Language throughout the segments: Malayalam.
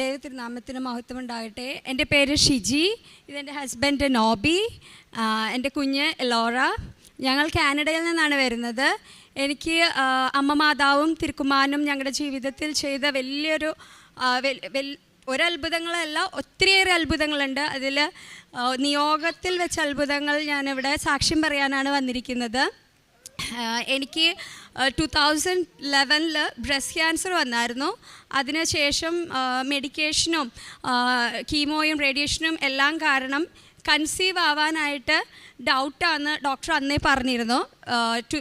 ദൈവത്തിരുനാമത്തിന് മഹത്വം ഉണ്ടാകട്ടെ എന്റെ പേര് ഷിജി. ഇതെന്റെ ഹസ്ബൻഡ് നോബി. എന്റെ കുഞ്ഞ് ലോറ. ഞങ്ങൾ കാനഡയിൽ നിന്നാണ് വരുന്നത്. എനിക്ക് അമ്മ മാതാവും തിരുക്കുമാനും ഞങ്ങളുടെ ജീവിതത്തിൽ ചെയ്ത വലിയൊരു ഒരത്ഭുതങ്ങളല്ല ഒത്തിരിയേറെ അത്ഭുതങ്ങളുണ്ട്. അതിൽ നിയോഗത്തിൽ വെച്ച അത്ഭുതങ്ങൾ ഞാനിവിടെ സാക്ഷ്യം പറയാനാണ് വന്നിരിക്കുന്നത്. എനിക്ക് ടു തൗസൻഡ് ലെവനിൽ ബ്രസ്റ്റ് ക്യാൻസർ വന്നായിരുന്നു. അതിനുശേഷം മെഡിക്കേഷനും കീമോയും റേഡിയേഷനും എല്ലാം കാരണം കൺസീവ് ആവാനായിട്ട് ഡൗട്ടാണ് ഡോക്ടർ അന്നേ പറഞ്ഞിരുന്നു.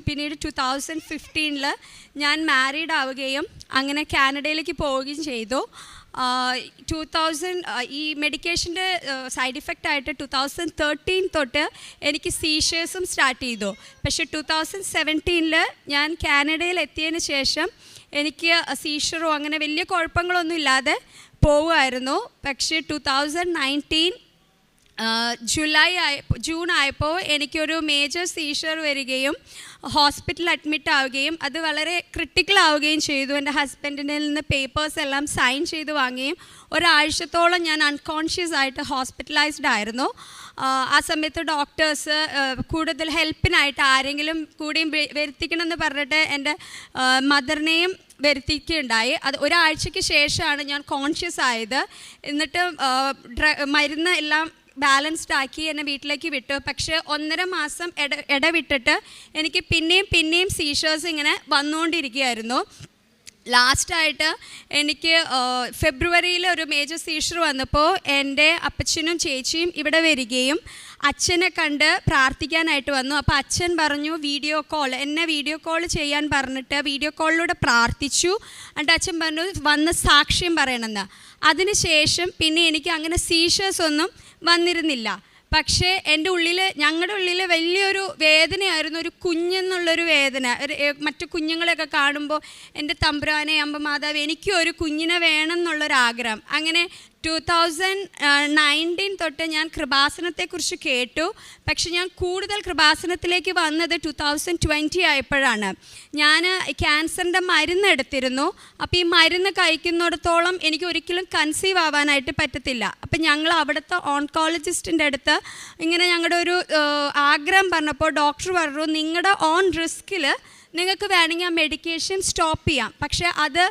പിന്നീട് ടു തൗസൻഡ് ഫിഫ്റ്റീനിൽ ഞാൻ മാരീഡ് ആവുകയും അങ്ങനെ കാനഡയിലേക്ക് പോവുകയും ചെയ്തു. ടു തൗസൻഡ് ഈ മെഡിക്കേഷന്റെ സൈഡ് ഇഫക്റ്റ് ആയിട്ട് ടു തൗസൻഡ് തേർട്ടീൻ തൊട്ട് എനിക്ക് സീഷേഴ്സും സ്റ്റാർട്ട് ചെയ്തു. പക്ഷേ ടു തൗസൻഡ് സെവന്റീനിൽ ഞാൻ കാനഡയിൽ എത്തിയതിന് ശേഷം എനിക്ക് സീഷറോ അങ്ങനെ വലിയ കുഴപ്പങ്ങളൊന്നും ഇല്ലാതെ പോവുമായിരുന്നു പക്ഷേ ടു തൗസൻഡ് നയന്റീൻ ജൂലൈ ആയ ജൂൺ ആയപ്പോൾ എനിക്കൊരു മേജർ സീഷർ വരികയും ഹോസ്പിറ്റലിൽ അഡ്മിറ്റ് ആവുകയും അത് വളരെ ക്രിട്ടിക്കൽ ആവുകയും ചെയ്തു. എന്റെ ഹസ്ബൻഡിന്റെ നിന്ന് പേപ്പേഴ്സ് എല്ലാം സൈൻ ചെയ്ത് വാങ്ങുകയും ഒരാഴ്ചത്തോളം ഞാൻ അൺകോൺഷ്യസ് ആയിട്ട് ഹോസ്പിറ്റലൈസ്ഡ് ആയിരുന്നു. ആ, സമയത്ത് ഡോക്ടേഴ്സ് കൂടുതൽ ഹെൽപ്പിനായിട്ട് ആരെങ്കിലും കൂടിയും വരുത്തിക്കണമെന്ന് പറഞ്ഞിട്ട് എന്റെ മദറിനെയും വരുത്തിക്കുകയുണ്ടായി. അത് ഒരാഴ്ചയ്ക്ക് ശേഷമാണ് ഞാൻ കോൺഷ്യസ് ആയത്. എന്നിട്ട് മരുന്ന് എല്ലാം ബാലൻസ്ഡ് ആക്കി എന്നെ വീട്ടിലേക്ക് വിട്ടു. പക്ഷേ ഒന്നര മാസം ഇട ഇടവിട്ടിട്ട് എനിക്ക് പിന്നെയും പിന്നെയും സീഷേഴ്സ് ഇങ്ങനെ വന്നുകൊണ്ടിരിക്കുകയായിരുന്നു. ലാസ്റ്റായിട്ട് എനിക്ക് ഫെബ്രുവരിയിൽ ഒരു മേജർ സീഷർ വന്നപ്പോൾ എന്റെ അപ്പച്ചനും ചേച്ചിയും ഇവിടെ വരികയും അച്ഛനെ കണ്ട് പ്രാർത്ഥിക്കാനായിട്ട് വന്നു. അപ്പോൾ അച്ഛൻ പറഞ്ഞു വീഡിയോ കോൾ എന്നെ വീഡിയോ കോൾ ചെയ്യാൻ പറഞ്ഞിട്ട് വീഡിയോ കോളിലൂടെ പ്രാർത്ഥിച്ചു. എന്നിട്ട് അച്ഛൻ പറഞ്ഞു വന്ന് സാക്ഷ്യം പറയണമെന്ന്. അതിനുശേഷം പിന്നെ എനിക്ക് അങ്ങനെ സീഷേഴ്സ് ഒന്നും വന്നിരുന്നില്ല. പക്ഷേ എന്റെ ഉള്ളിൽ ഞങ്ങളുടെ ഉള്ളിൽ വലിയൊരു വേദനയായിരുന്നു ഒരു കുഞ്ഞെന്നുള്ളൊരു വേദന. ഒരു മറ്റു കുഞ്ഞുങ്ങളെയൊക്കെ കാണുമ്പോൾ എന്റെ തമ്പുരാനെ അമ്പ മാതാവ് എനിക്കും ഒരു കുഞ്ഞിനെ വേണം എന്നുള്ളൊരാഗ്രഹം അങ്ങനെ ടു തൗസൻഡ് നയന്റീൻ തൊട്ട് ഞാൻ കൃപാസനത്തെക്കുറിച്ച് കേട്ടു. പക്ഷെ ഞാൻ കൂടുതൽ കൃപാസനത്തിലേക്ക് വന്നത് ടു തൗസൻഡ് ട്വന്റി ആയപ്പോഴാണ്. ഞാൻ ക്യാൻസറിന്റെ മരുന്ന് എടുത്തിരുന്നു. അപ്പോൾ ഈ മരുന്ന് കഴിക്കുന്നിടത്തോളം എനിക്ക് ഒരിക്കലും കൺസീവ് ആവാനായിട്ട് പറ്റത്തില്ല. അപ്പം ഞങ്ങൾ അവിടുത്തെ ഓൺകോളജിസ്റ്റിന്റെ അടുത്ത് ഇങ്ങനെ ഞങ്ങളുടെ ഒരു ആഗ്രഹം പറഞ്ഞപ്പോൾ ഡോക്ടർ പറഞ്ഞു നിങ്ങളുടെ ഓൺ റിസ്കിൽ നിങ്ങൾക്ക് വേണമെങ്കിൽ ആ മെഡിക്കേഷൻ സ്റ്റോപ്പ് ചെയ്യാം. പക്ഷേ അത്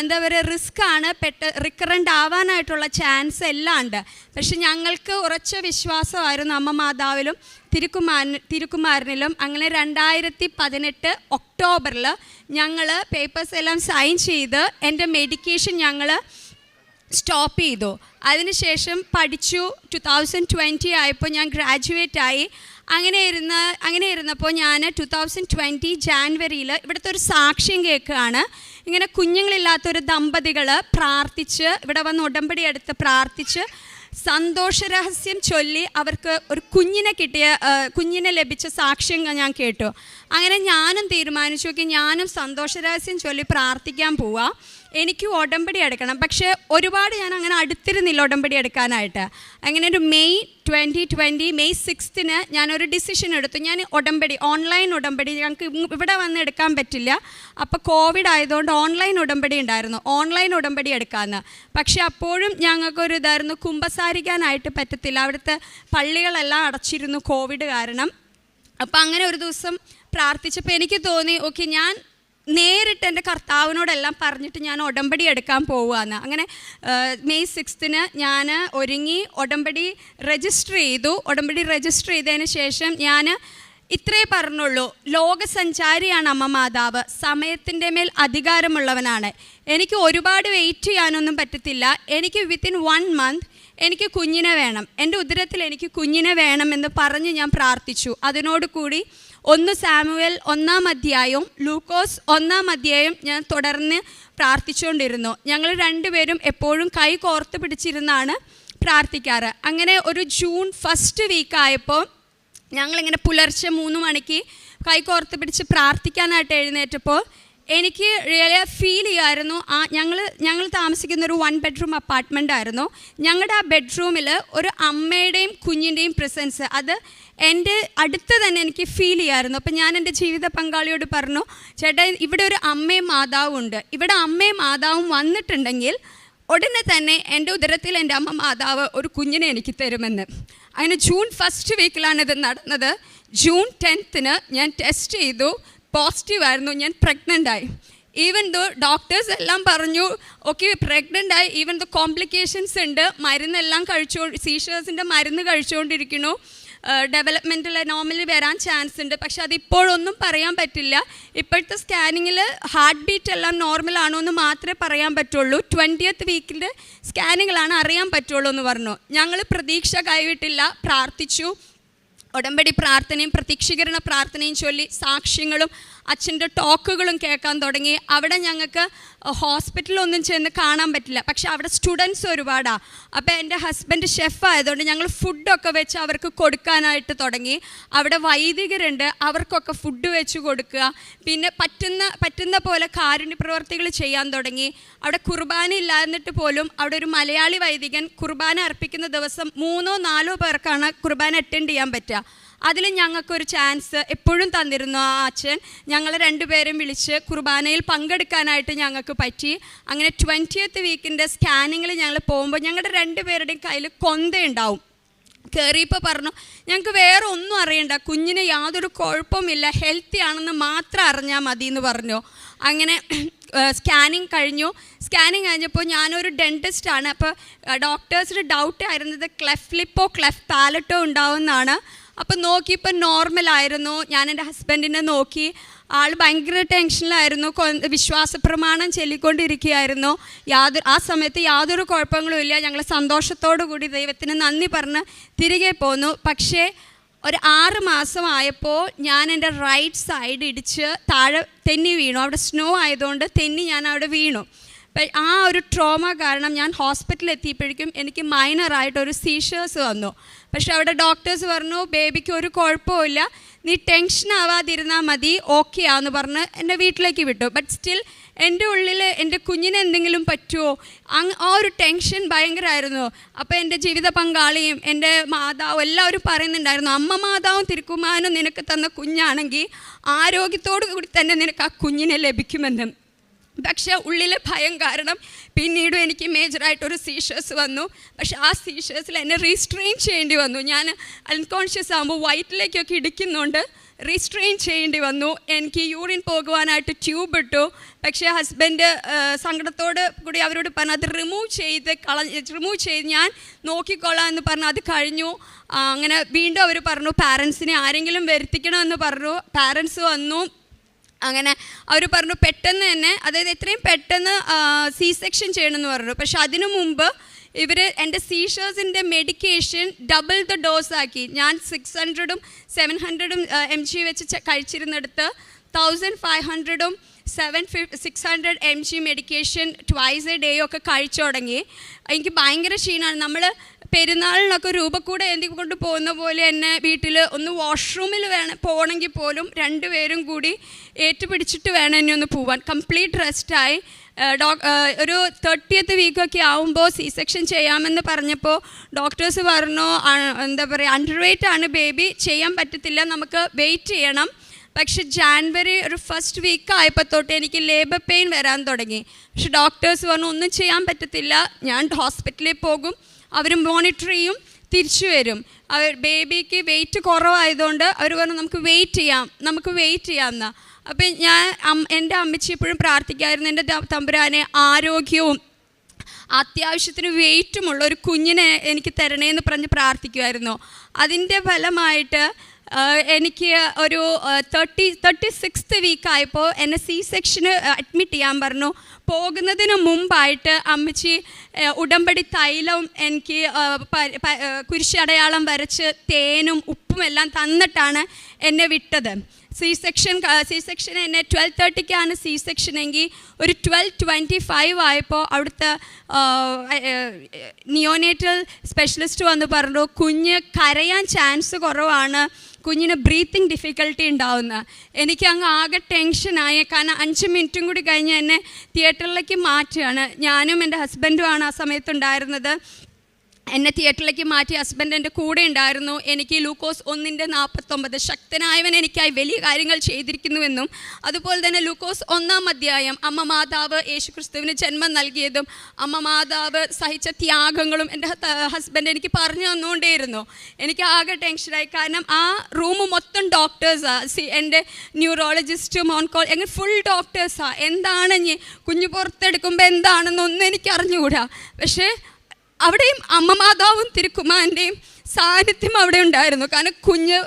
എന്താ പറയുക റിസ്ക് ആണ്. പെട്ട റിക്കറന്റ് ആവാനായിട്ടുള്ള ചാൻസ് എല്ലാം ഉണ്ട്. പക്ഷെ ഞങ്ങൾക്ക് ഉറച്ച വിശ്വാസമായിരുന്നു അമ്മ മാതാവിലും തിരുക്കുമാരൻ തിരുക്കുമാരനിലും. അങ്ങനെ രണ്ടായിരത്തി പതിനെട്ട് ഒക്ടോബറിൽ ഞങ്ങൾ പേപ്പേഴ്സ് എല്ലാം സൈൻ ചെയ്ത് എന്റെ മെഡിക്കേഷൻ ഞങ്ങൾ സ്റ്റോപ്പ് ചെയ്തു. അതിനുശേഷം പഠിച്ചു. ടു തൗസൻഡ് ട്വന്റി ആയപ്പോൾ ഞാൻ ഗ്രാജുവേറ്റ് ആയി. അങ്ങനെ ഇരുന്ന് അങ്ങനെ ഇരുന്നപ്പോൾ ഞാൻ ടു തൗസൻഡ് ട്വന്റി ജാൻവരിയിൽ ഇവിടുത്തെ ഒരു സാക്ഷ്യം കേൾക്കുകയാണ്. ഇങ്ങനെ കുഞ്ഞുങ്ങളില്ലാത്തൊരു ദമ്പതികൾ പ്രാർത്ഥിച്ച് ഇവിടെ വന്ന് ഉടമ്പടി എടുത്ത് പ്രാർത്ഥിച്ച് സന്തോഷരഹസ്യം ചൊല്ലി അവർക്ക് ഒരു കുഞ്ഞിനെ കിട്ടിയ കുഞ്ഞിനെ ലഭിച്ച സാക്ഷ്യം ഞാൻ കേട്ടു. അങ്ങനെ ഞാനും തീരുമാനിച്ചു നോക്കി ഞാനും സന്തോഷരഹസ്യം ചൊല്ലി പ്രാർത്ഥിക്കാൻ പോവാം. എനിക്ക് ഉടമ്പടി എടുക്കണം. പക്ഷേ ഒരുപാട് ഞാൻ അങ്ങനെ അടുത്തിരുന്നില്ല ഉടമ്പടി എടുക്കാനായിട്ട്. അങ്ങനെ ഒരു മെയ് ട്വന്റി ട്വന്റി മെയ് സിക്സ്തിന് ഞാനൊരു ഡിസിഷൻ എടുത്തു. ഞാൻ ഉടമ്പടി ഓൺലൈൻ ഉടമ്പടി ഞങ്ങൾക്ക് ഇവിടെ വന്ന് എടുക്കാൻ പറ്റില്ല. അപ്പോൾ കോവിഡ് ആയതുകൊണ്ട് ഓൺലൈൻ ഉടമ്പടി ഉണ്ടായിരുന്നു. ഓൺലൈൻ ഉടമ്പടി എടുക്കാമെന്ന് പക്ഷേ അപ്പോഴും ഞങ്ങൾക്കൊരു ഇതായിരുന്നു കുമ്പസാരിക്കാനായിട്ട് പറ്റത്തില്ല. അവിടുത്തെ പള്ളികളെല്ലാം അടച്ചിരുന്നു കോവിഡ് കാരണം. അപ്പോൾ അങ്ങനെ ഒരു ദിവസം പ്രാർത്ഥിച്ചപ്പോൾ എനിക്ക് തോന്നി ഓക്കെ ഞാൻ നേരിട്ട് എന്റെ കർത്താവിനോടെല്ലാം പറഞ്ഞിട്ട് ഞാൻ ഉടമ്പടി എടുക്കാൻ പോവുകയെന്ന് അങ്ങനെ മെയ് സിക്സ്തിന് ഞാൻ ഒരുങ്ങി ഉടമ്പടി രജിസ്റ്റർ ചെയ്തു. ഉടമ്പടി രജിസ്റ്റർ ചെയ്തതിന് ശേഷം ഞാൻ ഇത്രേ പറഞ്ഞുള്ളൂ. ലോകസഞ്ചാരിയാണ് അമ്മ മാതാവ്. സമയത്തിന്റെ മേൽ അധികാരമുള്ളവനാണ്. എനിക്ക് ഒരുപാട് വെയിറ്റ് ചെയ്യാനൊന്നും പറ്റത്തില്ല. എനിക്ക് വിത്തിൻ വൺ മന്ത് എനിക്ക് കുഞ്ഞിനെ വേണം. എന്റെ ഉദരത്തിൽ എനിക്ക് കുഞ്ഞിനെ വേണമെന്ന് പറഞ്ഞ് ഞാൻ പ്രാർത്ഥിച്ചു. അതിനോട് കൂടി ഒന്ന് സാമുവൽ ഒന്നാം അധ്യായവും ലൂക്കോസ് ഒന്നാം അധ്യായവും ഞാൻ തുടർന്ന് പ്രാർത്ഥിച്ചുകൊണ്ടിരുന്നു. ഞങ്ങൾ രണ്ടുപേരും എപ്പോഴും കൈ കോർത്ത് പിടിച്ചിരുന്നാണ് പ്രാർത്ഥിക്കാറ്. അങ്ങനെ ഒരു ജൂൺ ഫസ്റ്റ് വീക്കായപ്പോൾ ഞങ്ങളിങ്ങനെ പുലർച്ചെ മൂന്ന് മണിക്ക് കൈ കോർത്ത് പിടിച്ച് പ്രാർത്ഥിക്കാനായിട്ട് എഴുന്നേറ്റപ്പോൾ എനിക്ക് റിയലി ഫീൽ ചെയ്യുമായിരുന്നു ആ ഞങ്ങൾ ഞങ്ങൾ താമസിക്കുന്ന ഒരു വൺ ബെഡ്റൂം അപ്പാർട്ട്മെന്റ് ആയിരുന്നു. ഞങ്ങളുടെ ആ ബെഡ്റൂമിൽ ഒരു അമ്മയുടെയും കുഞ്ഞിന്റെയും പ്രസൻസ് അത് എന്റെ അടുത്ത് തന്നെ എനിക്ക് ഫീൽ ചെയ്യായിരുന്നു. അപ്പം ഞാൻ എന്റെ ജീവിത പങ്കാളിയോട് പറഞ്ഞു ചേട്ടാ ഇവിടെ ഒരു അമ്മയും മാതാവും ഉണ്ട്. ഇവിടെ അമ്മയും മാതാവും വന്നിട്ടുണ്ടെങ്കിൽ ഉടനെ തന്നെ എന്റെ ഉദരത്തിൽ എന്റെ അമ്മ മാതാവ് ഒരു കുഞ്ഞിനെ എനിക്ക് തരുമെന്ന്. അങ്ങനെ ജൂൺ ഫസ്റ്റ് വീക്കിലാണ് ഇത് നടന്നത്. ജൂൺ ടെൻത്തിന് ഞാൻ ടെസ്റ്റ് ചെയ്തു. പോസിറ്റീവ് ആയിരുന്നു. ഞാൻ പ്രഗ്നന്റ് ആയി. ഈവൻ ദോ ഡോക്ടേഴ്സ് എല്ലാം പറഞ്ഞു ഓക്കെ പ്രഗ്നന്റ് ആയി. ഈവൻ ദോ കോംപ്ലിക്കേഷൻസ് ഉണ്ട്. മരുന്നെല്ലാം കഴിച്ചോ സീഷേഴ്സിന്റെ മരുന്ന് കഴിച്ചുകൊണ്ടിരിക്കുന്നു ഡെവലപ്മെന്റിൽ നോർമലി വരാൻ ചാൻസ് ഉണ്ട്. പക്ഷെ അതിപ്പോഴൊന്നും പറയാൻ പറ്റില്ല. ഇപ്പോഴത്തെ സ്കാനിങ്ങിൽ ഹാർട്ട് ബീറ്റ് എല്ലാം നോർമൽ ആണോ എന്ന് മാത്രമേ പറയാൻ പറ്റുള്ളൂ. ട്വന്റിയത്ത് വീക്കിന്റെ സ്കാനിങ്ങിലാണ് അറിയാൻ പറ്റുള്ളൂ എന്ന് പറഞ്ഞു. ഞങ്ങൾ പ്രതീക്ഷ കൈവിട്ടില്ല. പ്രാർത്ഥിച്ചു. ഉടമ്പടി പ്രാർത്ഥനയും പ്രതീക്ഷീകരണ പ്രാർത്ഥനയും ചൊല്ലി സാക്ഷ്യങ്ങളും അച്ഛന്റെ ടോക്കുകളും കേൾക്കാൻ തുടങ്ങി. അവിടെ ഞങ്ങൾക്ക് ഹോസ്പിറ്റലൊന്നും ചെന്ന് കാണാൻ പറ്റില്ല. പക്ഷെ അവിടെ സ്റ്റുഡൻസ് ഒരുപാടാണ് അപ്പോൾ എന്റെ ഹസ്ബൻഡ് ഷെഫ് ആയതുകൊണ്ട് ഞങ്ങൾ ഫുഡൊക്കെ വെച്ച് അവർക്ക് കൊടുക്കാനായിട്ട് തുടങ്ങി. അവിടെ വൈദികരുണ്ട് അവർക്കൊക്കെ ഫുഡ് വെച്ച് കൊടുക്കുക. പിന്നെ പറ്റുന്ന പറ്റുന്ന പോലെ കാരുണ്യ പ്രവർത്തികൾ ചെയ്യാൻ തുടങ്ങി. അവിടെ കുർബാന ഇല്ലാന്നിട്ട് പോലും അവിടെ ഒരു മലയാളി വൈദികൻ കുർബാന അർപ്പിക്കുന്ന ദിവസം മൂന്നോ നാലോ പേർക്കാണ് കുർബാന അറ്റൻഡ് ചെയ്യാൻ പറ്റുക. അതിൽ ഞങ്ങൾക്കൊരു ചാൻസ് എപ്പോഴും തന്നിരുന്നു ആ അച്ഛൻ. ഞങ്ങൾ രണ്ടുപേരും വിളിച്ച് കുർബാനയിൽ പങ്കെടുക്കാനായിട്ട് ഞങ്ങൾക്ക് പറ്റി. അങ്ങനെ ട്വന്റിയത്ത് വീക്കിന്റെ സ്കാനിങ്ങിൽ ഞങ്ങൾ പോകുമ്പോൾ ഞങ്ങളുടെ രണ്ടുപേരുടെയും കയ്യിൽ കൊന്തയുണ്ടാവും കയറിയപ്പോൾ പറഞ്ഞു ഞങ്ങൾക്ക് വേറെ ഒന്നും അറിയണ്ട. കുഞ്ഞിന് യാതൊരു കുഴപ്പമില്ല ഹെൽത്തി ആണെന്ന് മാത്രം അറിഞ്ഞാൽ മതി എന്ന് പറഞ്ഞു. അങ്ങനെ സ്കാനിങ് കഴിഞ്ഞു. സ്കാനിങ് കഴിഞ്ഞപ്പോൾ ഞാനൊരു ഡെന്റിസ്റ്റാണ് അപ്പോൾ ഡോക്ടേഴ്സിന് ഡൗട്ട് ആയിരുന്നത് ക്ലെഫ് ലിപ്പോ ക്ലെഫ് പാലറ്റോ ഉണ്ടാവുമെന്നാണ്. അപ്പം നോക്കി നോക്കിയപ്പോൾ നോർമലായിരുന്നു ഞാൻ എന്റെ ഹസ്ബൻഡിനെ നോക്കി. ആൾ ഭയങ്കര ടെൻഷനിലായിരുന്നു വിശ്വാസപ്രമാണം വിശ്വാസ പ്രമാണം ചൊല്ലിക്കൊണ്ടിരിക്കുകയായിരുന്നു. യാതൊരു ആ സമയത്ത് യാതൊരു കുഴപ്പങ്ങളും ഇല്ല. ഞങ്ങൾ സന്തോഷത്തോടു കൂടി ദൈവത്തിന് നന്ദി പറഞ്ഞ് തിരികെ പോന്നു. പക്ഷേ ഒരു ആറ് മാസമായപ്പോൾ ഞാൻ എന്റെ റൈറ്റ് സൈഡ് ഇടിച്ച് താഴെ തെന്നി വീണു. അവിടെ സ്നോ ആയതുകൊണ്ട് തെന്നി ഞാൻ അവിടെ വീണു. ആ ഒരു ട്രോമ കാരണം ഞാൻ ഹോസ്പിറ്റലിൽ എത്തിയപ്പോഴേക്കും എനിക്ക് മൈനറായിട്ട് ഒരു സീഷേഴ്സ് വന്നു. പക്ഷെ അവിടെ ഡോക്ടേഴ്സ് പറഞ്ഞു ബേബിക്ക് ഒരു കുഴപ്പമില്ല നീ ടെൻഷൻ ആവാതിരുന്നാൽ മതി. ഓക്കെ ആന്ന് പറഞ്ഞ് എന്റെ വീട്ടിലേക്ക് വിട്ടു. ബട്ട് സ്റ്റിൽ എന്റെ ഉള്ളിൽ എന്റെ കുഞ്ഞിന് എന്തെങ്കിലും പറ്റുമോ അങ് ആ ഒരു ടെൻഷൻ ഭയങ്കരമായിരുന്നു അപ്പോൾ എന്റെ ജീവിത പങ്കാളിയും എന്റെ മാതാവും എല്ലാവരും പറയുന്നുണ്ടായിരുന്നു അമ്മ മാതാവും തിരുക്കുമാനും നിനക്ക് തന്ന കുഞ്ഞാണെങ്കിൽ ആരോഗ്യത്തോടു കൂടി തന്നെ നിനക്ക് ആ കുഞ്ഞിനെ ലഭിക്കുമെന്ന്. പക്ഷേ ഉള്ളിലെ ഭയം കാരണം പിന്നീടും എനിക്ക് മേജറായിട്ടൊരു സീഷേഴ്സ് വന്നു. പക്ഷേ ആ സീഷേഴ്സിൽ എന്നെ റീസ്ട്രെയിൻ ചെയ്യേണ്ടി വന്നു. ഞാൻ അൺകോൺഷ്യസ് ആകുമ്പോൾ വയറ്റിലേക്കൊക്കെ ഇടിക്കുന്നുണ്ട് റീസ്ട്രെയിൻ ചെയ്യേണ്ടി വന്നു. എനിക്ക് യൂറിൻ പോകുവാനായിട്ട് ട്യൂബ് ഇട്ടു. പക്ഷേ ഹസ്ബൻഡ് സങ്കടത്തോട് കൂടി അവരോട് പറഞ്ഞു അത് റിമൂവ് ചെയ്ത് കള റിമൂവ് ചെയ്ത് ഞാൻ നോക്കിക്കോളാം എന്ന് പറഞ്ഞു അത് കഴിഞ്ഞു. അങ്ങനെ വീണ്ടും അവർ പറഞ്ഞു പാരൻസിനെ ആരെങ്കിലും വരുത്തിക്കണമെന്ന് പറഞ്ഞു. പാരൻസ് വന്നു. അങ്ങനെ അവർ പറഞ്ഞു പെട്ടെന്ന് തന്നെ അതായത് എത്രയും പെട്ടെന്ന് സി സെക്ഷൻ ചെയ്യണമെന്ന് പറഞ്ഞു. പക്ഷെ അതിനു മുമ്പ് ഇവർ എന്റെ സീഷേഴ്സിന്റെ മെഡിക്കേഷൻ ഡബിൾ ദ ഡോസ് ആക്കി. ഞാൻ സിക്സ് ഹൺഡ്രഡും സെവൻ ഹൺഡ്രഡും എം ജി വെച്ച് കഴിച്ചിരുന്നെടുത്ത് തൗസൻഡ് ഫൈവ് ഹൺഡ്രഡും seven ഫിഫ് six hundred M G medication twice a day ഒക്കെ കഴിച്ചു തുടങ്ങി. എനിക്ക് ഭയങ്കര ക്ഷീണമാണ്. നമ്മൾ പെരുന്നാളിനൊക്കെ രൂപക്കൂടെ എന്തി കൊണ്ട് പോകുന്ന പോലെ എന്നെ വീട്ടിൽ ഒന്ന് വാഷ്റൂമിൽ വേണം പോകണമെങ്കിൽ പോലും രണ്ടുപേരും കൂടി ഏറ്റുപിടിച്ചിട്ട് വേണം എന്നെ ഒന്ന് പോവാൻ. കംപ്ലീറ്റ് റെസ്റ്റായി ഡോ ഒരു തേർട്ടിയത്ത് വീക്കൊക്കെ ആവുമ്പോൾ സി സെക്ഷൻ ചെയ്യാമെന്ന് പറഞ്ഞപ്പോൾ ഡോക്ടേഴ്സ് പറഞ്ഞു എന്താ പറയുക അണ്ടർ ആണ് ബേബി ചെയ്യാൻ പറ്റത്തില്ല. നമുക്ക് വെയിറ്റ് ചെയ്യണം. പക്ഷെ ജാൻവരി ഒരു ഫസ്റ്റ് വീക്ക് ആയപ്പോൾ തൊട്ട് എനിക്ക് ലേബർ പെയിൻ വരാൻ തുടങ്ങി. പക്ഷെ ഡോക്ടേഴ്സ് പറഞ്ഞു ഒന്നും ചെയ്യാൻ പറ്റത്തില്ല. ഞാൻ ഹോസ്പിറ്റലിൽ പോകും. അവർ മോണിറ്റർ ചെയ്യും തിരിച്ചു വരും. അവർ ബേബിക്ക് വെയിറ്റ് കുറവായതുകൊണ്ട് അവർ പറഞ്ഞു നമുക്ക് വെയിറ്റ് ചെയ്യാം. നമുക്ക് വെയിറ്റ് ചെയ്യാമെന്നാ. അപ്പം ഞാൻ എന്റെ അമ്മച്ചി എപ്പോഴും പ്രാർത്ഥിക്കായിരുന്നു എന്റെ തമ്പുരാനെ ആരോഗ്യവും അത്യാവശ്യത്തിന് വെയിറ്റുമുള്ള ഒരു കുഞ്ഞിനെ എനിക്ക് തരണേ എന്ന് പറഞ്ഞ് പ്രാർത്ഥിക്കുമായിരുന്നു അതിന്റെ ഫലമായിട്ട് എനിക്ക് ഒരു തേർട്ടി തേർട്ടി സിക്സ്ത് വീക്കായപ്പോൾ എന്നെ സി സെക്ഷന് അഡ്മിറ്റ് ചെയ്യാൻ പറഞ്ഞു. പോകുന്നതിന് മുമ്പായിട്ട് അമ്മച്ചി ഉടമ്പടി തൈലം എനിക്ക് കുരിശടയാളം വരച്ച് തേനും ഉപ്പും എല്ലാം തന്നിട്ടാണ് എന്നെ വിട്ടത്. സി സെക്ഷൻ സി സെക്ഷൻ എന്നെ ട്വൽവ് തേർട്ടിക്കാണ് സി സെക്ഷൻ എങ്കിൽ ഒരു ട്വൽവ് ട്വന്റി ഫൈവ് ആയപ്പോൾ അവിടുത്തെ നിയോനേറ്റൽ സ്പെഷ്യലിസ്റ്റ് വന്ന് പറഞ്ഞു കുഞ്ഞ് കരയാൻ ചാൻസ് കുറവാണ്. കുഞ്ഞിന് ബ്രീത്തിങ് ഡിഫിക്കൽട്ടി ഉണ്ടാവുന്ന. എനിക്ക് അങ്ങ് ആകെ ടെൻഷനായി കാരണം അഞ്ച് മിനിറ്റും കൂടി കഴിഞ്ഞ് എന്നെ തിയേറ്ററിലേക്ക് മാറ്റുകയാണ്. ഞാനും എന്റെ ഹസ്ബൻഡുമാണ് ആ സമയത്ത് ഉണ്ടായിരുന്നത്. എന്നെ തിയേറ്ററിലേക്ക് മാറ്റി ഹസ്ബൻഡ് എന്റെ കൂടെ ഉണ്ടായിരുന്നു. എനിക്ക് ലൂക്കോസ് ഒന്നിന്റെ നാൽപ്പത്തൊമ്പത് ശക്തനായവൻ എനിക്കായി വലിയ കാര്യങ്ങൾ ചെയ്തിരിക്കുന്നുവെന്നും അതുപോലെ തന്നെ ലൂക്കോസ് ഒന്നാം അധ്യായം അമ്മ മാതാവ് യേശു ക്രിസ്തുവിന് ജന്മം നൽകിയതും അമ്മ മാതാവ് സഹിച്ച ത്യാഗങ്ങളും എന്റെ ഹസ്ബൻഡ് എനിക്ക് പറഞ്ഞു തന്നുകൊണ്ടേയിരുന്നു. എനിക്ക് ആകെ ടെൻഷനായി കാരണം ആ റൂം മൊത്തം ഡോക്ടേഴ്സാണ് സി എന്റെ ന്യൂറോളജിസ്റ്റും ഓൺകോൾ എങ്ങനെ ഫുൾ ഡോക്ടേഴ്സാണ് എന്താണ് കുഞ്ഞു പുറത്തെടുക്കുമ്പോൾ എന്താണെന്നൊന്നും എനിക്ക് അറിഞ്ഞുകൂടാ പക്ഷേ അവിടെയും അമ്മ മാതാവും തിരുക്കുമാരന്റെയും സാന്നിധ്യം അവിടെ ഉണ്ടായിരുന്നു. കാരണം കുഞ്ഞ്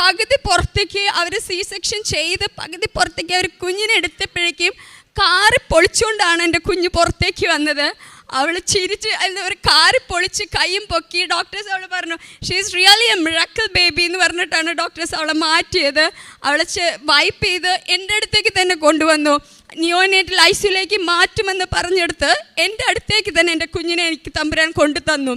പകുതി പുറത്തേക്ക് അവർ സി സെക്ഷൻ ചെയ്ത് പകുതി പുറത്തേക്ക് അവർ കുഞ്ഞിനെ എടുത്തപ്പോഴേക്കും കാറി പൊളിച്ചുകൊണ്ടാണ് എന്റെ കുഞ്ഞ് പുറത്തേക്ക് വന്നത്. അവൾ ചിരിച്ച് ഒരു കാറി പൊളിച്ച് കൈയും പൊക്കി ഡോക്ടേഴ്സ് അവൾ പറഞ്ഞു she she's really a miracle baby എന്ന് പറഞ്ഞിട്ടാണ് ഡോക്ടേഴ്സ് അവളെ മാറ്റിയത്. അവളെ വൈപ്പ് ചെയ്ത് എന്റെ അടുത്തേക്ക് തന്നെ കൊണ്ടുവന്നു. നിയോനേറ്റൽ ഐസിയിലേക്ക് മാറ്റുമെന്ന് പറഞ്ഞെടുത്ത് എന്റെ അടുത്തേക്ക് തന്നെ എന്റെ കുഞ്ഞിനെ എനിക്ക് തമ്പുരാൻ കൊണ്ടു തന്നു.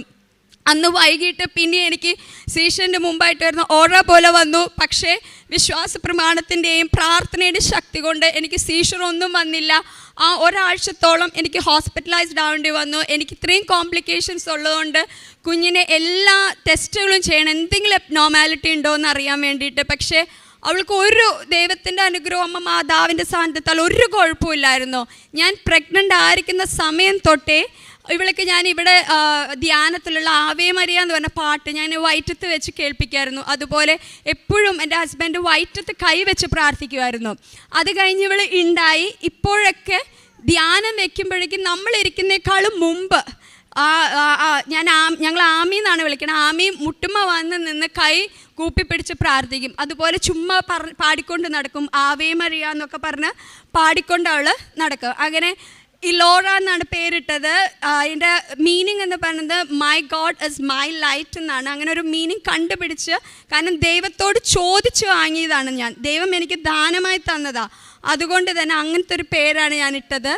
അന്ന് വൈകിട്ട് പിന്നെ എനിക്ക് സീഷന്റെ മുമ്പായിട്ട് വരുന്ന ഓറ പോലെ വന്നു. പക്ഷേ വിശ്വാസ പ്രമാണത്തിന്റെയും പ്രാർത്ഥനയുടെ ശക്തി കൊണ്ട് എനിക്ക് സീഷറൊന്നും വന്നില്ല. ആ ഒരാഴ്ചത്തോളം എനിക്ക് ഹോസ്പിറ്റലൈസ്ഡ് ആവേണ്ടി വന്നു. എനിക്ക് ഇത്രയും കോംപ്ലിക്കേഷൻസ് ഉള്ളതുകൊണ്ട് കുഞ്ഞിനെ എല്ലാ ടെസ്റ്റുകളും ചെയ്യണം. എന്തെങ്കിലും നോർമാലിറ്റി ഉണ്ടോ എന്ന് അറിയാൻ വേണ്ടിയിട്ട്. പക്ഷേ അവൾക്ക് ഒരു ദൈവത്തിന്റെ അനുഗ്രഹം അമ്മ മാതാവിന്റെ സാന്നിധ്യത്താൽ ഒരു കുഴപ്പമില്ലായിരുന്നു. ഞാൻ പ്രഗ്നന്റ് ആയിരിക്കുന്ന സമയം തൊട്ടേ ഇവൾക്ക് ഞാൻ ഇവിടെ ധ്യാനത്തിലുള്ള ആവേ മരിയ എന്ന് പറഞ്ഞ പാട്ട് ഞാൻ വയറ്റത്ത് വെച്ച് കേൾപ്പിക്കായിരുന്നു. അതുപോലെ എപ്പോഴും എന്റെ ഹസ്ബൻഡ് വയറ്റത്ത് കൈ വെച്ച് പ്രാർത്ഥിക്കുമായിരുന്നു. അത് കഴിഞ്ഞ് ഇവൾ ഉണ്ടായി ഇപ്പോഴൊക്കെ ധ്യാനം വെക്കുമ്പോഴേക്കും നമ്മളിരിക്കുന്നേക്കാളും മുമ്പ് ഞാൻ ഞങ്ങൾ ആമി എന്നാണ് വിളിക്കുന്നത് ആമി മുട്ടുമ്മ വന്ന് നിന്ന് കൈ കൂപ്പിപ്പിടിച്ച് പ്രാർത്ഥിക്കും. അതുപോലെ ചുമ്മാ പറ പാടിക്കൊണ്ട് നടക്കും. ആവേ മറിയ എന്നൊക്കെ പറഞ്ഞ് പാടിക്കൊണ്ട് അവൾ നടക്കും. അങ്ങനെ ഇലോറ എന്നാണ് പേരിട്ടത്. അതിന്റെ മീനിങ് എന്ന് പറയുന്നത് my God is my light എന്നാണ്. അങ്ങനെ ഒരു മീനിങ് കണ്ടുപിടിച്ച് കാരണം ദൈവത്തോട് ചോദിച്ച് വാങ്ങിയതാണ് ഞാൻ. ദൈവം എനിക്ക് ദാനമായി തന്നതാ. അതുകൊണ്ട് തന്നെ അങ്ങനത്തെ ഒരു പേരാണ് ഞാൻ ഇട്ടത്.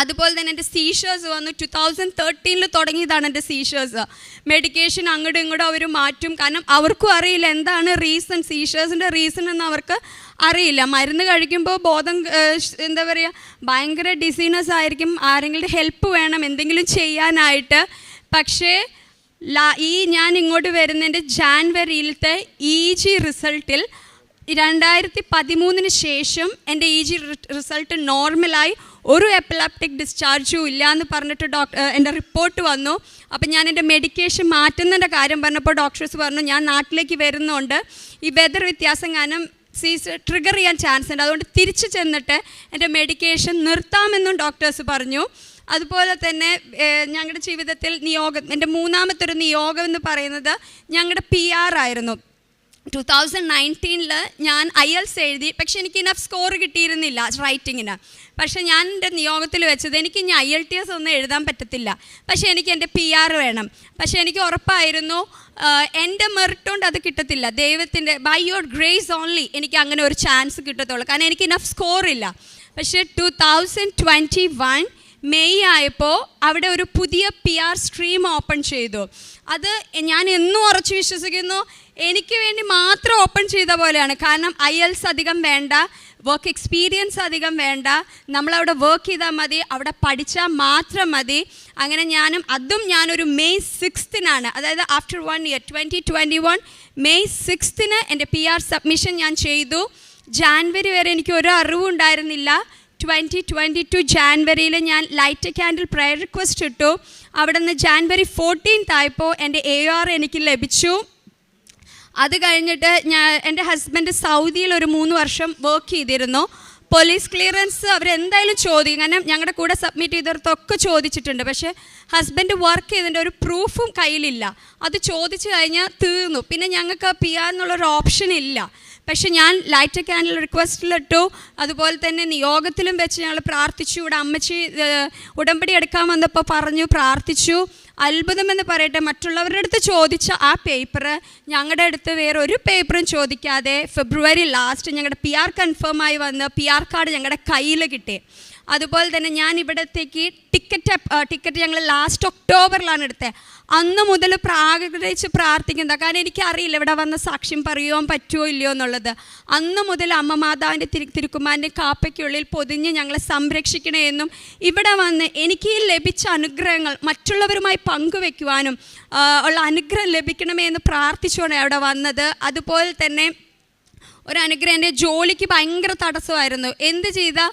അതുപോലെ തന്നെ എന്റെ സീഷേഴ്സ് വന്നു. ടു തൗസൻഡ് തേർട്ടീനിൽ തുടങ്ങിയതാണ് എന്റെ സീഷേഴ്സ് മെഡിക്കേഷൻ അങ്ങോട്ടും ഇങ്ങോട്ടും അവർ മാറ്റും. കാരണം അവർക്കും അറിയില്ല എന്താണ് റീസൺ സീഷേഴ്സിന്റെ റീസൺ എന്ന് അവർക്ക് അറിയില്ല. മരുന്ന് കഴിക്കുമ്പോൾ ബോധം എന്താ പറയുക ഭയങ്കര ഡിസീനസ് ആയിരിക്കും. ആരെങ്കിലും ഹെൽപ്പ് വേണം എന്തെങ്കിലും ചെയ്യാനായിട്ട്. പക്ഷേ ഈ ഞാൻ ഇങ്ങോട്ട് വരുന്നതിന്റെ ജാൻവരിയിലത്തെ ഇ ജി റിസൾട്ടിൽ രണ്ടായിരത്തി പതിമൂന്നിന് ശേഷം എന്റെ ഇ ജി റിസൾട്ട് നോർമലായി ഒരു എപ്പിലാപ്റ്റിക് ഡിസ്ചാർജും ഇല്ല എന്ന് പറഞ്ഞിട്ട് ഡോക്ടർ എന്റെ റിപ്പോർട്ട് വന്നു. അപ്പം ഞാൻ എന്റെ മെഡിക്കേഷൻ മാറ്റുന്നതിന്റെ കാര്യം പറഞ്ഞപ്പോൾ ഡോക്ടേഴ്സ് പറഞ്ഞു ഞാൻ നാട്ടിലേക്ക് വരുന്നുണ്ട്. ഈ വെതർ വ്യത്യാസം കാരണം സീസ് ട്രിഗർ ചെയ്യാൻ ചാൻസ് ഉണ്ട്. അതുകൊണ്ട് തിരിച്ചു ചെന്നിട്ട് എന്റെ മെഡിക്കേഷൻ നിർത്താമെന്നും ഡോക്ടേഴ്സ് പറഞ്ഞു. അതുപോലെ തന്നെ ഞങ്ങളുടെ ജീവിതത്തിൽ നിയോഗം എന്റെ മൂന്നാമത്തെ ഒരു നിയോഗം എന്ന് പറയുന്നത് ഞങ്ങളുടെ പി ആർ ആയിരുന്നു. ടു തൗസൻഡ് നയന്റീനിൽ ഞാൻ ഐ എൽസ് എഴുതി. പക്ഷെ എനിക്ക് ഇനഫ് സ്കോർ കിട്ടിയിരുന്നില്ല റൈറ്റിങ്ങിന് പക്ഷെ ഞാൻ എന്റെ നിയോഗത്തിൽ വെച്ചത് എനിക്ക് ഇനി ഐ എൽ ടി എസ് ഒന്നും എഴുതാൻ പറ്റത്തില്ല. പക്ഷേ എനിക്ക് എന്റെ പി ആർ വേണം. പക്ഷേ എനിക്ക് ഉറപ്പായിരുന്നു എന്റെ മെറിറ്റ് കൊണ്ട് അത് കിട്ടത്തില്ല. ദൈവത്തിന്റെ ബൈ യുവർ ഗ്രേസ് ഓൺലി എനിക്ക് അങ്ങനെ ഒരു ചാൻസ് കിട്ടത്തുള്ളൂ. കാരണം എനിക്ക് ഇനഫ് സ്കോർ ഇല്ല. പക്ഷേ two thousand twenty one May ആയപ്പോൾ അവിടെ ഒരു പുതിയ പി ആർ സ്ട്രീം ഓപ്പൺ ചെയ്തു. അത് ഞാൻ എന്നും ഉറച്ചു വിശ്വസിക്കുന്നു. എനിക്ക് വേണ്ടി മാത്രം ഓപ്പൺ ചെയ്ത പോലെയാണ്. കാരണം ഐ എൽസ് അധികം വേണ്ട വർക്ക് എക്സ്പീരിയൻസ് അധികം വേണ്ട. നമ്മളവിടെ വർക്ക് ചെയ്താൽ മതി അവിടെ പഠിച്ചാൽ മാത്രം മതി. അങ്ങനെ ഞാനും അതും ഞാനൊരു മെയ് സിക്സ്തിനാണ് അതായത് after one year twenty twenty one May സിക്സ്തിന് എന്റെ പി ആർ സബ്മിഷൻ ഞാൻ ചെയ്തു. ജാൻവരി വരെ എനിക്ക് ഒരു അറിവും ഉണ്ടായിരുന്നില്ല. ട്വന്റി ട്വന്റി ടു ജാൻവരിയിൽ ഞാൻ ലൈറ്റ് ക്യാൻഡിൽ പ്രയർ റിക്വസ്റ്റ് ഇട്ടു. അവിടെ നിന്ന് ജാൻവരി ഫോർട്ടീൻത്ത് ആയപ്പോൾ എന്റെ എ ആർ എനിക്ക് ലഭിച്ചു. അത് കഴിഞ്ഞിട്ട് ഞാൻ എന്റെ ഹസ്ബൻഡ് സൗദിയിൽ ഒരു മൂന്ന് വർഷം വർക്ക് ചെയ്തിരുന്നു. പോലീസ് ക്ലിയറൻസ് അവരെന്തായാലും ചോദിക്കും കാരണം ഞങ്ങളുടെ കൂടെ സബ്മിറ്റ് ചെയ്തവർക്കൊക്കെ ചോദിച്ചിട്ടുണ്ട്. പക്ഷേ ഹസ്ബൻഡ് വർക്ക് ചെയ്തതിന്റെ ഒരു പ്രൂഫും കയ്യിലില്ല. അത് ചോദിച്ചു കഴിഞ്ഞാൽ തീർന്നു. പിന്നെ ഞങ്ങൾക്ക് പി ആർ എന്നുള്ളൊരു ഓപ്ഷൻ ഇല്ല. പക്ഷെ ഞാൻ ലൈറ്റ് ക്യാൻഡിൽ റിക്വസ്റ്റിലിട്ടു അതുപോലെ തന്നെ നിയോഗത്തിലും വെച്ച് ഞങ്ങൾ പ്രാർത്ഥിച്ചു. ഇവിടെ അമ്മച്ചി ഉടമ്പടി എടുക്കാൻ വന്നപ്പോൾ പറഞ്ഞു പ്രാർത്ഥിച്ചു. അത്ഭുതമെന്ന് പറയട്ടെ മറ്റുള്ളവരുടെ അടുത്ത് ചോദിച്ച ആ പേപ്പർ ഞങ്ങളുടെ അടുത്ത് വേറെ ഒരു പേപ്പറും ചോദിക്കാതെ ഫെബ്രുവരി ലാസ്റ്റ് ഞങ്ങളുടെ പി ആർ കൺഫേം ആയി വന്ന് പി ആർ കാർഡ് ഞങ്ങളുടെ കയ്യിൽ കിട്ടി. അതുപോലെ തന്നെ ഞാൻ ഇവിടത്തേക്ക് ടിക്കറ്റ് ടിക്കറ്റ് ഞങ്ങൾ ലാസ്റ്റ് ഒക്ടോബറിലാണ് എടുത്തത് അന്ന് മുതൽ പ്രാഗ്രഹിച്ച് പ്രാർത്ഥിക്കുന്നത്. കാരണം എനിക്കറിയില്ല ഇവിടെ വന്ന സാക്ഷ്യം പറയുവാൻ പറ്റുമോ ഇല്ലയോ എന്നുള്ളത്. അന്ന് മുതൽ അമ്മ മാതാവിന്റെ തിരു തിരുക്കുമാരന്റെ കാപ്പയ്ക്കുള്ളിൽ പൊതിഞ്ഞ് ഞങ്ങളെ സംരക്ഷിക്കണേ എന്നും ഇവിടെ വന്ന് എനിക്ക് ഈ ലഭിച്ച അനുഗ്രഹങ്ങൾ മറ്റുള്ളവരുമായി പങ്കുവെക്കുവാനും ഉള്ള അനുഗ്രഹം ലഭിക്കണമേ എന്ന് പ്രാർത്ഥിച്ചുകൊണ്ട് അവിടെ വന്നത്. അതുപോലെ തന്നെ ഒരു അനുഗ്രഹം എന്റെ ജോലിക്ക് ഭയങ്കര തടസ്സമായിരുന്നു. എന്ത് ചെയ്താൽ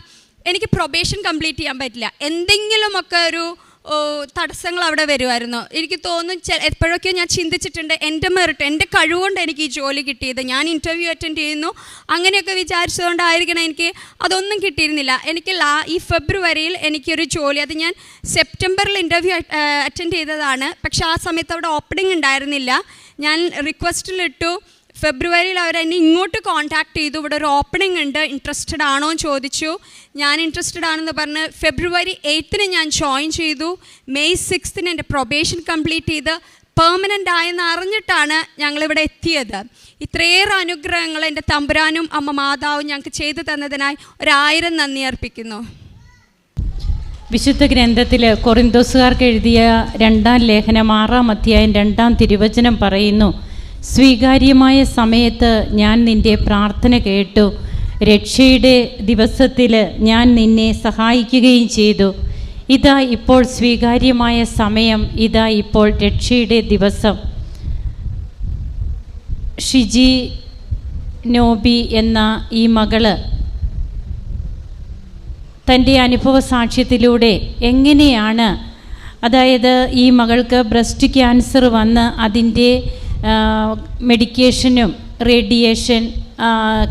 എനിക്ക് പ്രൊബേഷൻ കംപ്ലീറ്റ് ചെയ്യാൻ പറ്റില്ല. എന്തെങ്കിലുമൊക്കെ ഒരു തടസ്സങ്ങൾ അവിടെ വരുമായിരുന്നു എനിക്ക് തോന്നും ചെ എപ്പോഴൊക്കെയോ ഞാൻ ചിന്തിച്ചിട്ടുണ്ട് എന്റെ മെറിറ്റ് എന്റെ കഴിവുകൊണ്ട് എനിക്ക് ഈ ജോലി കിട്ടിയത്. ഞാൻ ഇന്റർവ്യൂ അറ്റൻഡ് ചെയ്യുന്നു. അങ്ങനെയൊക്കെ വിചാരിച്ചതുകൊണ്ടായിരിക്കണം എനിക്ക് അതൊന്നും കിട്ടിയിരുന്നില്ല. എനിക്ക് ലാ ഈ ഫെബ്രുവരിയിൽ എനിക്കൊരു ജോലി അത് ഞാൻ സെപ്റ്റംബറിൽ ഇന്റർവ്യൂ അറ്റൻഡ് ചെയ്തതാണ്. പക്ഷേ ആ സമയത്ത് അവിടെ ഓപ്പണിംഗ് ഉണ്ടായിരുന്നില്ല. ഞാൻ റിക്വസ്റ്റിലിട്ടു ഫെബ്രുവരിയിൽ അവർ എന്നെ ഇങ്ങോട്ട് കോൺടാക്ട് ചെയ്തു. ഇവിടെ ഒരു ഓപ്പണിംഗ് ഉണ്ട്. ഇൻട്രസ്റ്റഡ് ആണോ എന്ന് ചോദിച്ചു. ഞാൻ ഇൻട്രസ്റ്റഡ് ആണെന്ന് പറഞ്ഞ് ഫെബ്രുവരി എയ്ത്തിന് ഞാൻ ജോയിൻ ചെയ്തു. മെയ് സിക്സ്തിന് എന്റെ പ്രൊബേഷൻ കംപ്ലീറ്റ് ചെയ്ത് പെർമനന്റ് ആയെന്ന് അറിഞ്ഞിട്ടാണ് ഞങ്ങളിവിടെ എത്തിയത്. ഇത്രയേറെ അനുഗ്രഹങ്ങൾ എന്റെ തമ്പുരാനും അമ്മ മാതാവും ഞങ്ങൾക്ക് ചെയ്തു തന്നതിനായി ഒരായിരം നന്ദി അർപ്പിക്കുന്നു. വിശുദ്ധ ഗ്രന്ഥത്തിൽ കൊറിന്തോസുകാർക്ക് എഴുതിയ രണ്ടാം ലേഖനം ആറാം അധ്യായം രണ്ടാം തിരുവചനം പറയുന്നു. സ്വീകാര്യമായ സമയത്ത് ഞാൻ നിന്റെ പ്രാർത്ഥന കേട്ടു. രക്ഷയുടെ ദിവസത്തിൽ ഞാൻ നിന്നെ സഹായിക്കുകയും ചെയ്തു. ഇതാ ഇപ്പോൾ സ്വീകാര്യമായ സമയം. ഇതാ ഇപ്പോൾ രക്ഷയുടെ ദിവസം. ഷിജി നോബി എന്ന ഈ മകൾ തന്റെ അനുഭവ സാക്ഷ്യത്തിലൂടെ എങ്ങനെയാണ് അതായത് ഈ മകൾക്ക് ബ്രസ്റ്റ് ക്യാൻസർ വന്ന് അതിന്റെ മെഡിക്കേഷനും റേഡിയേഷൻ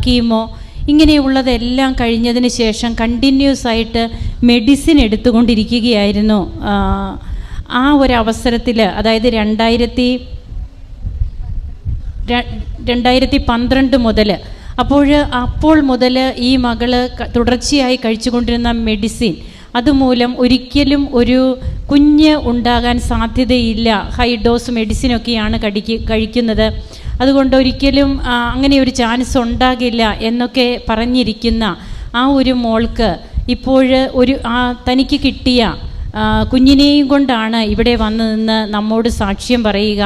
കീമോ ഇങ്ങനെയുള്ളതെല്ലാം കഴിഞ്ഞതിന് ശേഷം കണ്ടിന്യൂസ് ആയിട്ട് മെഡിസിൻ എടുത്തുകൊണ്ടിരിക്കുകയായിരുന്നു. ആ, ഒരു അവസരത്തിൽ അതായത് രണ്ടായിരത്തി രണ്ടായിരത്തി പന്ത്രണ്ട് മുതൽ അപ്പോൾ അപ്പോൾ മുതൽ ഈ മകൾ തുടർച്ചയായി കഴിച്ചുകൊണ്ടിരുന്ന മെഡിസിൻ അതുമൂലം ഒരിക്കലും ഒരു കുഞ്ഞ് ഉണ്ടാകാൻ സാധ്യതയില്ല. ഹൈ ഡോസ് മെഡിസിനൊക്കെയാണ് കടിക്ക് കഴിക്കുന്നത്. അതുകൊണ്ട് ഒരിക്കലും അങ്ങനെ ഒരു ചാൻസ് ഉണ്ടാകില്ല എന്നൊക്കെ പറഞ്ഞിരിക്കുന്ന ആ ഒരു മോൾക്ക് ഇപ്പോൾ ഒരു ആ, തനിക്ക് കിട്ടിയ കുഞ്ഞിനെയും കൊണ്ടാണ് ഇവിടെ വന്നു നിന്ന് നമ്മോട് സാക്ഷ്യം പറയുക.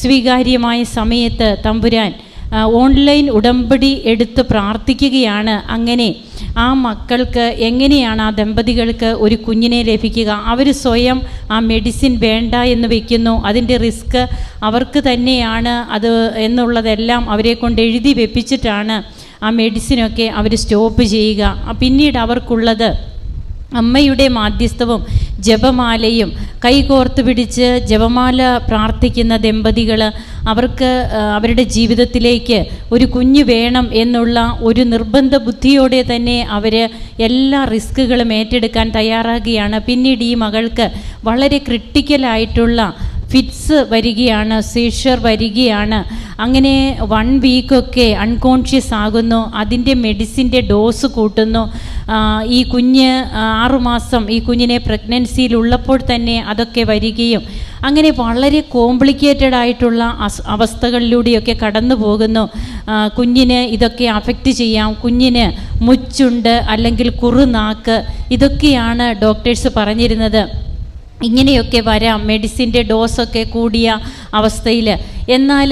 സ്വീകാര്യമായ സമയത്ത് തമ്പുരാൻ ഓൺലൈൻ ഉടമ്പടി എടുത്ത് പ്രാർത്ഥിക്കുകയാണ്. അങ്ങനെ ആ മക്കൾക്ക് എങ്ങനെയാണ് ആ ദമ്പതികൾക്ക് ഒരു കുഞ്ഞിനെ ലഭിക്കുക? അവർ സ്വയം ആ മെഡിസിൻ വേണ്ട എന്ന് വെക്കുന്നു. അതിന്റെ റിസ്ക് അവർക്ക് തന്നെയാണ് അത് എന്നുള്ളതെല്ലാം അവരെ കൊണ്ട് എഴുതി വെപ്പിച്ചിട്ടാണ് ആ മെഡിസിനൊക്കെ അവർ സ്റ്റോപ്പ് ചെയ്യുക. പിന്നീട് അവർക്കുള്ളത് അമ്മയുടെ മാധ്യസ്ഥവും ജപമാലയും കൈകോർത്ത് പിടിച്ച് ജപമാല പ്രാർത്ഥിക്കുന്ന ദമ്പതികൾ അവർക്ക് അവരുടെ ജീവിതത്തിലേക്ക് ഒരു കുഞ്ഞ് വേണം എന്നുള്ള ഒരു നിർബന്ധ ബുദ്ധിയോടെ തന്നെ അവർ എല്ലാ റിസ്ക്കുകളും ഏറ്റെടുക്കാൻ തയ്യാറാകുകയാണ്. പിന്നീട് ഈ മകൾക്ക് വളരെ ക്രിട്ടിക്കലായിട്ടുള്ള ഫിറ്റ്സ് വരികയാണ് സീഷർ വരികയാണ്. അങ്ങനെ വൺ വീക്കൊക്കെ അൺകോൺഷ്യസ് ആകുന്നു. അതിന്റെ മെഡിസിന്റെ ഡോസ് കൂട്ടുന്നു. ഈ കുഞ്ഞ് ആറുമാസം ഈ കുഞ്ഞിനെ പ്രഗ്നൻസിയിലുള്ളപ്പോൾ തന്നെ അതൊക്കെ വരികയും അങ്ങനെ വളരെ കോംപ്ലിക്കേറ്റഡ് ആയിട്ടുള്ള അവസ്ഥകളിലൂടെയൊക്കെ കടന്നു പോകുന്നു. കുഞ്ഞിന് ഇതൊക്കെ അഫക്റ്റ് ചെയ്യാം. കുഞ്ഞിന് മുച്ചുണ്ട് അല്ലെങ്കിൽ കുറുനാക്ക്. ഇതൊക്കെയാണ് ഡോക്ടേഴ്സ് പറഞ്ഞിരുന്നത്. ഇങ്ങനെയൊക്കെ വരാം മെഡിസിന്റെ ഡോസൊക്കെ കൂടിയ അവസ്ഥയിൽ. എന്നാൽ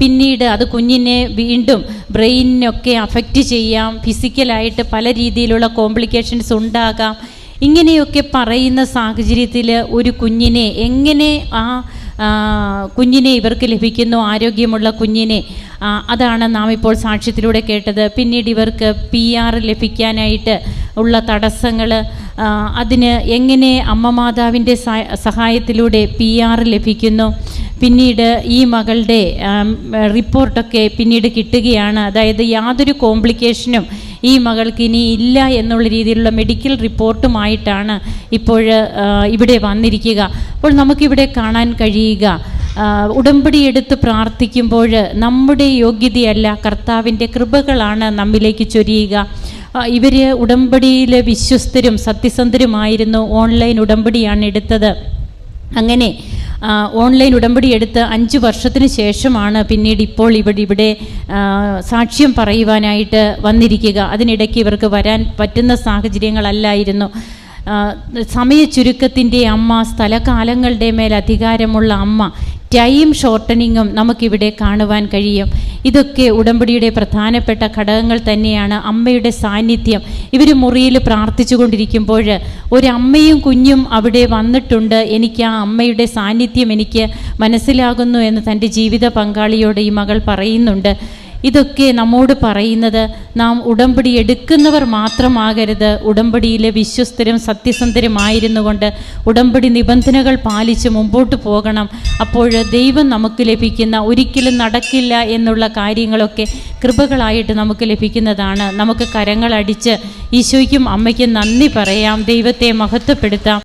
പിന്നീട് അത് കുഞ്ഞിനെ വീണ്ടും ബ്രെയിനിനൊക്കെ അഫക്റ്റ് ചെയ്യാം ഫിസിക്കലായിട്ട് പല രീതിയിലുള്ള കോംപ്ലിക്കേഷൻസ് ഉണ്ടാകാം. ഇങ്ങനെയൊക്കെ പറയുന്ന സാഹചര്യത്തിൽ ഒരു കുഞ്ഞിനെ എങ്ങനെ ആ കുഞ്ഞിനെ ഇവർക്ക് ലഭിക്കുന്നു ആരോഗ്യമുള്ള കുഞ്ഞിനെ അതാണ് നാം ഇപ്പോൾ സാക്ഷ്യത്തിലൂടെ കേട്ടത്. പിന്നീട് ഇവർക്ക് പി ആർ ലഭിക്കാനായിട്ട് ഉള്ള തടസ്സങ്ങൾ അതിന് എങ്ങനെ അമ്മ മാതാവിന്റെ സഹായത്തിലൂടെ പി ആർ ലഭിക്കുന്നു. പിന്നീട് ഈ മകളുടെ റിപ്പോർട്ടൊക്കെ പിന്നീട് കിട്ടുകയാണ്. അതായത് യാതൊരു കോംപ്ലിക്കേഷനും ഈ മകൾക്ക് ഇനി ഇല്ല എന്നുള്ള രീതിയിലുള്ള മെഡിക്കൽ റിപ്പോർട്ടുമായിട്ടാണ് ഇപ്പോൾ ഇവിടെ വന്നിരിക്കുക. അപ്പോൾ നമുക്കിവിടെ കാണാൻ കഴിയുക. ഉടമ്പടി എടുത്ത് പ്രാർത്ഥിക്കുമ്പോൾ നമ്മുടെ യോഗ്യതയല്ല കർത്താവിന്റെ കൃപകളാണ് നമ്മിലേക്ക് ചൊരിയുക. ഇവർ ഉടമ്പടിയിൽ വിശ്വസ്തരും സത്യസന്ധരുമായിരുന്നു ഓൺലൈൻ ഉടമ്പടിയാണ് എടുത്തത്. അങ്ങനെ ഓൺലൈൻ ഉടമ്പടി എടുത്ത് അഞ്ച് വർഷത്തിന് ശേഷമാണ് പിന്നീട് ഇപ്പോൾ ഇവിടെ ഇവിടെ സാക്ഷ്യം പറയുവാനായിട്ട് വന്നിരിക്കുക. അതിനിടയ്ക്ക് ഇവർക്ക് വരാൻ പറ്റുന്ന സാഹചര്യങ്ങളല്ലായിരുന്നു. ആ, സമയ ചുരുക്കത്തിന്റെ അമ്മ സ്ഥലകാലങ്ങളുടെ മേൽ അധികാരമുള്ള അമ്മ ടൈം ഷോർട്ടനിങ്ങും നമുക്കിവിടെ കാണുവാൻ കഴിയും. ഇതൊക്കെ ഉടമ്പടിയുടെ പ്രധാനപ്പെട്ട ഘടകങ്ങൾ തന്നെയാണ് അമ്മയുടെ സാന്നിധ്യം. ഇവർ മുറിയിൽ പ്രാർത്ഥിച്ചു കൊണ്ടിരിക്കുമ്പോൾ ഒരമ്മയും കുഞ്ഞും അവിടെ വന്നിട്ടുണ്ട്. എനിക്ക് ആ അമ്മയുടെ സാന്നിധ്യം എനിക്ക് മനസ്സിലാകുന്നു എന്ന് തന്റെ ജീവിത പങ്കാളിയോട് ഈ മകൾ പറയുന്നുണ്ട്. ഇതൊക്കെ നമ്മോട് പറയുന്നത് നാം ഉടമ്പടി എടുക്കുന്നവർ മാത്രമാകരുത്. ഉടമ്പടിയിലെ വിശ്വസ്തരും സത്യസന്ധരുമായിരുന്നു കൊണ്ട് ഉടമ്പടി നിബന്ധനകൾ പാലിച്ച് മുമ്പോട്ട് പോകണം. അപ്പോൾ ദൈവം നമുക്ക് ലഭിക്കുന്ന ഒരിക്കലും നടക്കില്ല എന്നുള്ള കാര്യങ്ങളൊക്കെ കൃപകളായിട്ട് നമുക്ക് ലഭിക്കുന്നതാണ്. നമുക്ക് കരങ്ങളടിച്ച് ഈശോയ്ക്കും അമ്മയ്ക്കും നന്ദി പറയാം. ദൈവത്തെ മഹത്വപ്പെടുത്താം.